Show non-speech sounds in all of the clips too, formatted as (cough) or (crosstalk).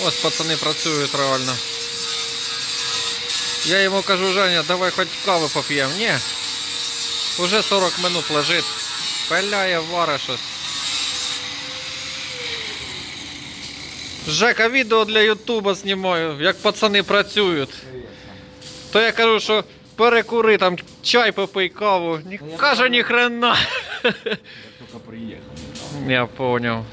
Ось пацани працюють реально. Я йому кажу, Женя, давай хоч каву поп'ємо. Ні. Уже 40 минут лежить. Пиляє, варе щось. Жека, відео для Ютуба знімаю, як пацани працюють. То я кажу, що перекури там чай попий каву. Ні, каже, ні хрена. Только приехал. Я поняв.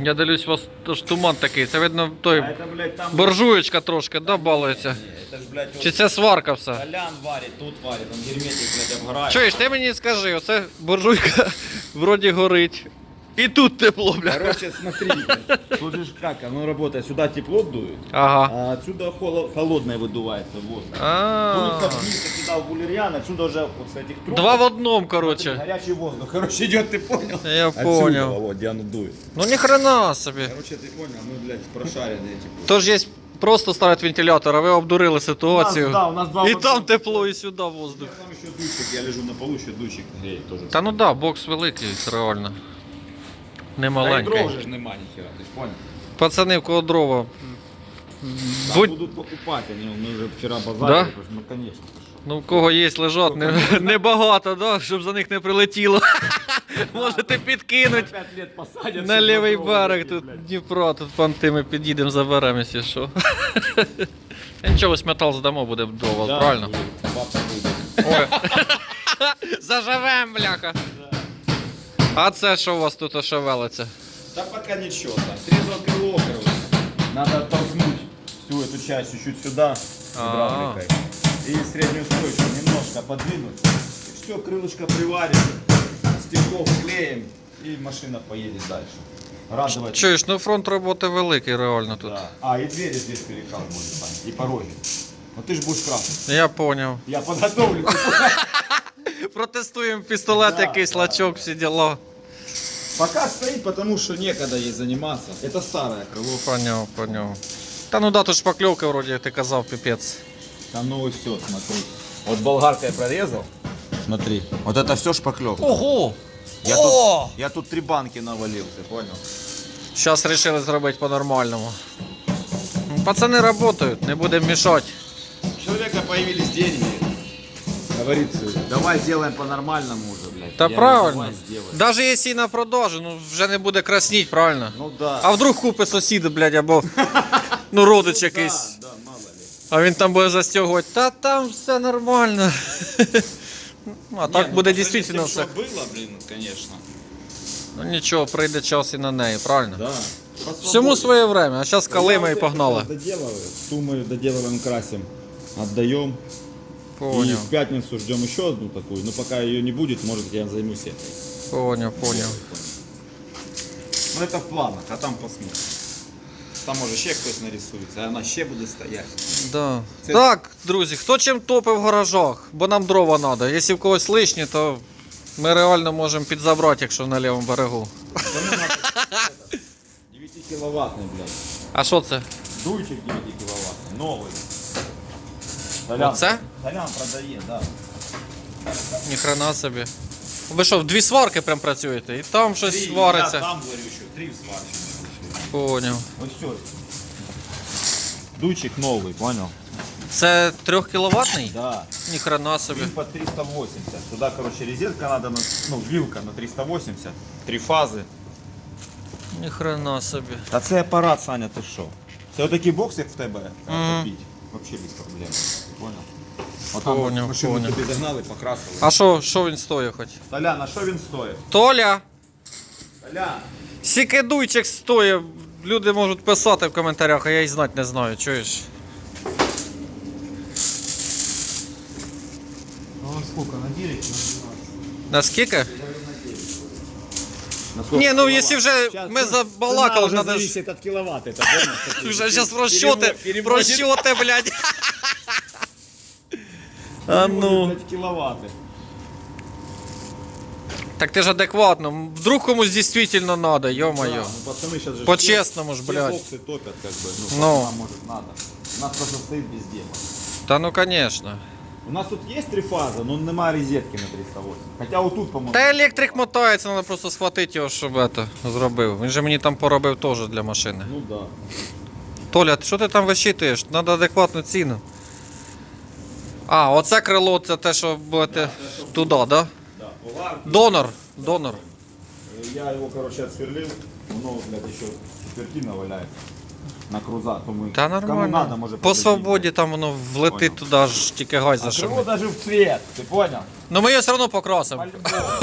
Я дивлюсь, у вас теж туман такий. Це видно той это, блядь, там... буржуєчка трошки, да, балується. Не, ж, блядь, Чи це сварка все? Толян варить, тут варит, он герметик, блядь, обгорает. Чуєш, ти мені скажи, оце буржуйка (laughs) вроді горить. І тут тепло, бля. Короче, смотри, блядь. тут же ж как, оно работает, сюда тепло дует, Ага. а отсюда холо- холодное выдувается воздух. Ну, А. как вниз кидал булерьян, отсюда уже вот с этих труб. Два в одному, смотри, короче. Горячий воздух, короче, идет, ты понял? Я Отсюда, понял. вот, где оно дует. Ну ні хрена собі. Короче, ты понял, мы, блядь, прошаренные, типа. Тож є просто ставить вентилятор, а ви обдурили ситуацію. У нас, да, у нас два І вот- там тепло, і сюди воздух. Там еще дучик, я лежу на полу, еще дучик греет тоже. Та ну да, бокс великий, реально. Не Да и маленький. дров же ж нема нихера, ты ж понял? Пацани, в кого дрова. Там Будь- будут покупать, они, мы уже вчера базарили, Да? потому что, ну конечно. ты шо. Ну, в кого є, лежать, не, (laughs) небагато, да? щоб за них не прилетіло. (laughs) Можете підкинуть. Пять лет посадят. На всё лівий дрова берег такі, тут блядь. Дніпро, тут понти ми під'їдемо, заберемо, якщо що. Та (laughs) Нічого, ось метал здамо, буде дрова, Да, правильно? будет, Бабка будет. Ой. Заживем, бляха. А це що у вас тут шевелиться? Да пока ничего, там. Срезал крыло, короче. Надо оттолкнуть всю эту часть чуть-чуть сюда гидравликой. И среднюю стойку немножко подвинуть. И все, крылышко приварим, стекло вклеим, и машина поедет дальше. Радовать. Чуєш, ну фронт роботи великий реально тут. Да. А, и двери здесь перекал будет, Сань, и пороги. Ну ты ж будешь красить. Я поняв. Я подготовлю. (laughs) Протестуємо пістолет, Да, якийсь да, лачок, всі діла. Пока стоит, потому что некогда ей заниматься. Это старое крыло. Поняв, поняв. Та ну да, тут шпакльовка вроді, ти казав, піпець. Да ну и все, смотри. Вот болгаркой прорезал. Смотри. Вот это все шпаклевка. Ого! Я О! тут, я тут три банки навалил, ты понял? Зараз вирішили зробити по-нормальному. Ну, Пацани працюють, не будемо мішати. У человека появились деньги. Говорит, давай сделаем по-нормальному уже, блядь. Та Я правильно. говорю, давай сделаем. Навіть якщо і на продажу, ну вже не буде красніть, правильно? Ну да. А вдруг купить сусід, блядь, або ну родич якийсь. (laughs) Да, да, мало ли. А він там буде застягувати. Та там все нормально. Ну, (laughs) а так Не, ну, буде по сравнению с дійсно тем, все. что было, блин, конечно. Ну нічого, прийде час і на неї, правильно? Да. Всьому своє время, а зараз калима і погнали. Доделываю. Ту мы доделываем, красим. Отдаем. И в пятницу ждем еще одну такую. Но пока ее не будет, может я займусь этой. поняв, поняв. Ну это в планах, а там посмотрим. Там може ще хтось нарисується, а вона ще буде стояти. Да. Це- Так, друзі, хто чим топив в гаражах, бо нам дрова треба. Якщо в когось лишні, то ми реально можемо підзабрати, якщо на лівому берегу. 9 кіловатний, блядь. А що це? Дуйчик 9 кіловатний, новий. Толян, Оце? Толян продає, да. Ніхрена собі. Ви що, в дві сварки прям працюєте? І там щось Три, вариться. Я там говорю, що три сварщини. Поняв. Ось все. Дуйчик новий, понял? Це 3 кіловатний? Да. Ніхрена собі. Він по 380. Туда, короче, резетка надо, на, ну, вилка на 380. Три фази. Ніхрена собі. Та це апарат, Саня, ти що? Це отакий бокс, як в тебе, купити. Вообще без проблем. Понял? Отам Поняв, машину поняв. тобі загнали, покрасили. А що, що він стоїть хоч? Толян, а що він стоїть? Толя! Толян! Сікедуйчик стоїть. Люди можуть писати в коментарях, а я й знати не знаю, чуєш? Ну сколько, на 9? Наскільки? Ні, ну якщо вже ми забалакали, уже надо ж зависит от киловатт, это понял? вже зараз Переводит- блядь. А переводит, ну. блядь, киловатты. Так ти ж адекватно. Вдруг комусь дійсно надо, Да, йо-моє. ну, пацаны сейчас же По-честному ж, все блядь. боксы топят, как бы, ну, Ну. пацанам, может надо. У нас просто стоит без дела. Та ну звісно. У нас тут есть три фазы, но нема розетки на 308. Хотя вот тут, по-моему, Та електрик мотається, треба просто схватити його, щоб це зробив. Він же мені там поробив теж для машини. ну да. Толя, що ти там висчитуєш? Треба адекватну ціну. А, оце крило це те, що будете туди, так? Да? Да. Донор. Донор. Я його коротше, відсверлив, Воно, блядь, ще четвертина валяется На круза. Тому Та Кому нормально. надо, може По подойти. свободі там воно влетить туди аж тільки гай А крыло зашибе. даже в цвет, ты понял? Ну ми його все одно покрасимо. По-любому.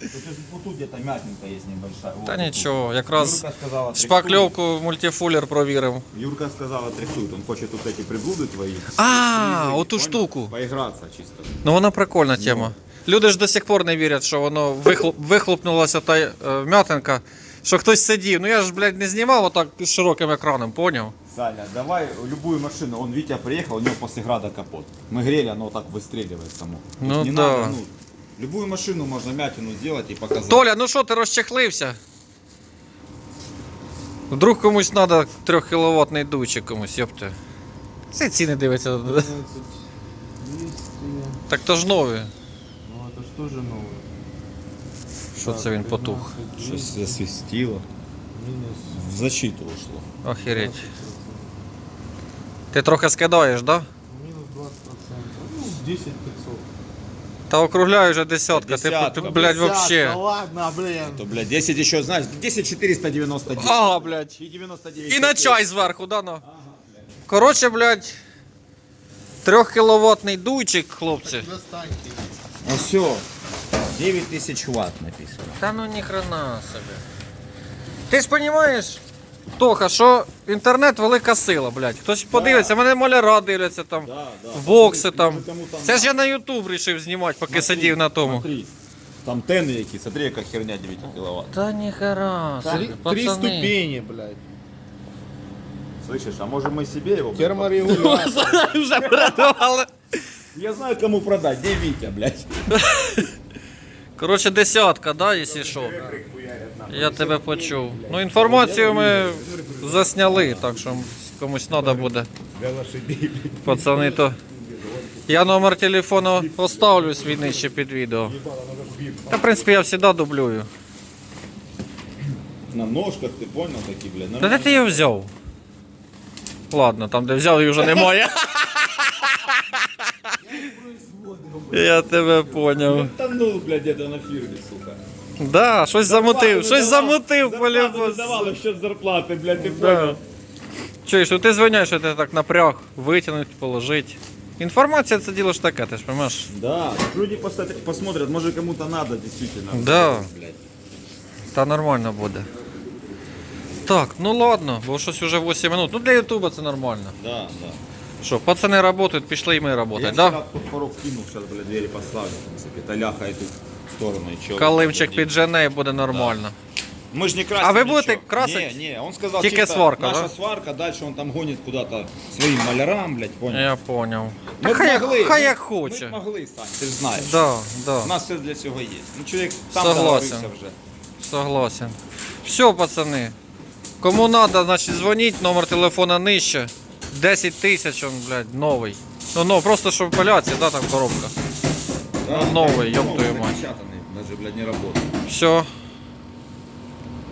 Тут вот тут где-то мятинка есть небольшая. Вот Та тут. нічого, якраз Юрка сказала, трясует. шпакльовку мультифулер провірив. Юрка сказала, трясует. Он хочет тут эти приблуды твои. А, Снизу, оту понял? штуку. Поиграться чисто. Ну вона прикольна тема. Люди ж до сих пор не вірять, що воно вихлоп, вихлопнулася та е, м'ятинка, що хтось сидів. Ну я ж, блядь, не знімав отак з широким екраном, поняв? Саня, давай любую машину. Он Витя приехал, у него после града капот. Мы грели, оно вот так выстреливает само. Тут Ну не да. надо, ну, любую машину можно мятину сделать и показать. Толя, ну що ти розчехлився? Вдруг комусь треба 3 кВт дучик комусь, йопте. Це ціни дивиться. 200. Так то ж нові. Ну это ж тоже новое. Що це він потух? Что засвистело. Минус В защиту ушло. Охереть. Ти трохи скидаєш, да? минус 20%. Ну, 10 500. Та округляй вже десятка. Ти, Десятка, ти блядь, вообще. Да ладно, блин. То, блядь, 10 еще, знаешь, 10 499. Ага, блядь. И 99. І на чай зверху, да, ну. Коротше, блядь, 3 кіловатний дуйчик, хлопці. Достаньте. Ну все. 9000 ватт написано. Та ну ніхрена собі. Ти ж розумієш, Тоха, що інтернет велика сила, блядь. Хтось подивиться, мене маляра дивляться там, Да, да. в бокси Може, там. кому там Це ж я надо. на Ютуб вирішив знімати, поки Смотри, сидів на тому. Смотри. Там тены які, смотри, яка херня 9 киловатт. Та ніхера, Три, собі, три пацани. ступени, блядь. Слышишь, а может мы себе его... Терморегулятор. Вже (laughs) передавали. Я знаю, кому продать. Где Витя, блядь? (laughs) Коротше, десятка, да, якщо що. Я тебе почув. Ну, інформацію ми засняли, так що комусь треба буде. Пацани, то. Я номер телефону поставлю свій нижче під відео. Та, в принципі, я завжди дублюю. На ножках, ты понял, такие, блядь. Та де ти його взяв? Ладно, там де взяв, її вже немає. (laughs) Я тебе поняв. Тонул, блядь, где-то на фирме, сука. Да, щось замутив, щось замутив, Зарплату не давали в счет зарплаты, блядь, ты Да. понял? Чуєш, ну ти звиняєш, що ти так напряг, витягнути, положити. Інформація це діло ж таке, ти ж розумієш? Да, люди посмотрят, посмотрят, может кому-то надо действительно. Да. Блядь. Та нормально буде. Так, ну ладно, бо щось вже 8 минут. Ну для Ютуба це нормально. Да, да. Що, пацани працюють, пішли і ми Я працювати, вчера да? под порог кинул, сейчас, блядь, двери поставлю, в принципе. Толяха эту сторону и чё. Калимчик піджене і буде нормально. Мы же не красим А вы ничего. будете красить? Не, не, он сказал, Тільки чисто сварка, наша да? сварка, дальше он там гонит куда-то своим малярам, блядь, понял? Я понял. Ми Та б хай, як- могли, хай ми- як Ми хоче. б могли, Сань, ти ж знаєш. Да, да, У нас все для цього є. Ну, чоловік там Согласен. договорився вже. согласен. Все, пацани. Кому надо, значить дзвоніть, номер телефона нижче. 10 тисяч, он, блядь, новий. Ну, ну, просто щоб поляці, да, там коробка. Да, новий, ёб новий, твою мать. запечатаний, Даже, блядь, не работает. Все,